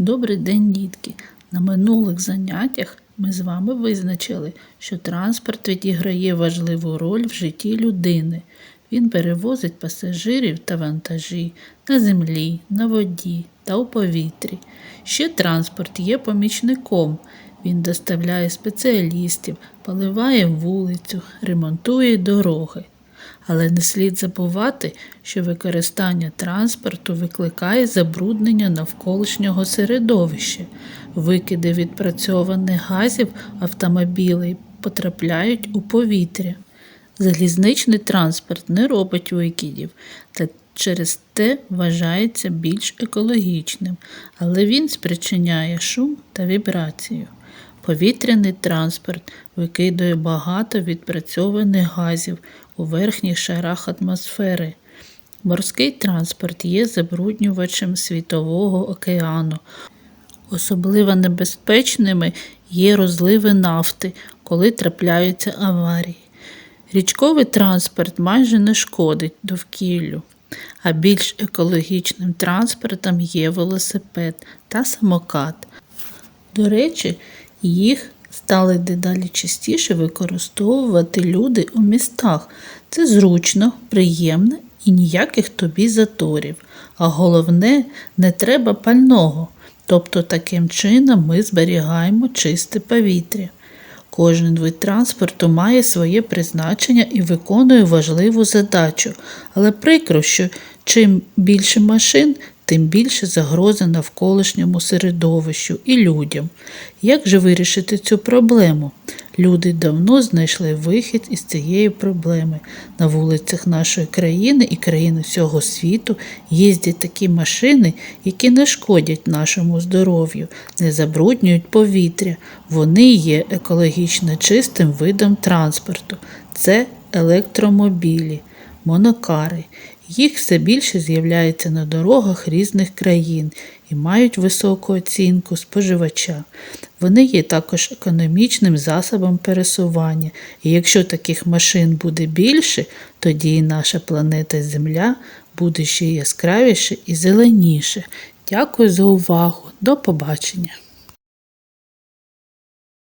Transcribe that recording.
Добрий день, дітки! На минулих заняттях ми з вами визначили, що транспорт відіграє важливу роль в житті людини. Він перевозить пасажирів та вантажі на землі, на воді та у повітрі. Ще транспорт є помічником. Він доставляє спеціалістів, поливає вулицю, ремонтує дороги. Але не слід забувати, що використання транспорту викликає забруднення навколишнього середовища. Викиди відпрацьованих газів автомобілей потрапляють у повітря. Залізничний транспорт не робить викидів та через те вважається більш екологічним, але він спричиняє шум та вібрацію. Повітряний транспорт викидує багато відпрацьованих газів у верхніх шарах атмосфери. Морський транспорт є забруднювачем світового океану. Особливо небезпечними є розливи нафти, коли трапляються аварії. Річковий транспорт майже не шкодить довкіллю, а більш екологічним транспортом є велосипед та самокат. До речі, їх стали дедалі частіше використовувати люди у містах. Це зручно, приємно і ніяких тобі заторів. А головне, не треба пального. Тобто таким чином ми зберігаємо чисте повітря. Кожен вид транспорту має своє призначення і виконує важливу задачу, але прикро, що чим більше машин, тим більше загрози навколишньому середовищу і людям. Як же вирішити цю проблему? Люди давно знайшли вихід із цієї проблеми. На вулицях нашої країни і країни всього світу їздять такі машини, які не шкодять нашому здоров'ю, не забруднюють повітря. Вони є екологічно чистим видом транспорту. Це електромобілі, монокари. Їх все більше з'являється на дорогах різних країн і мають високу оцінку споживача. Вони є також економічним засобом пересування, і якщо таких машин буде більше, тоді і наша планета Земля буде ще яскравіше і зеленіше. Дякую за увагу. До побачення!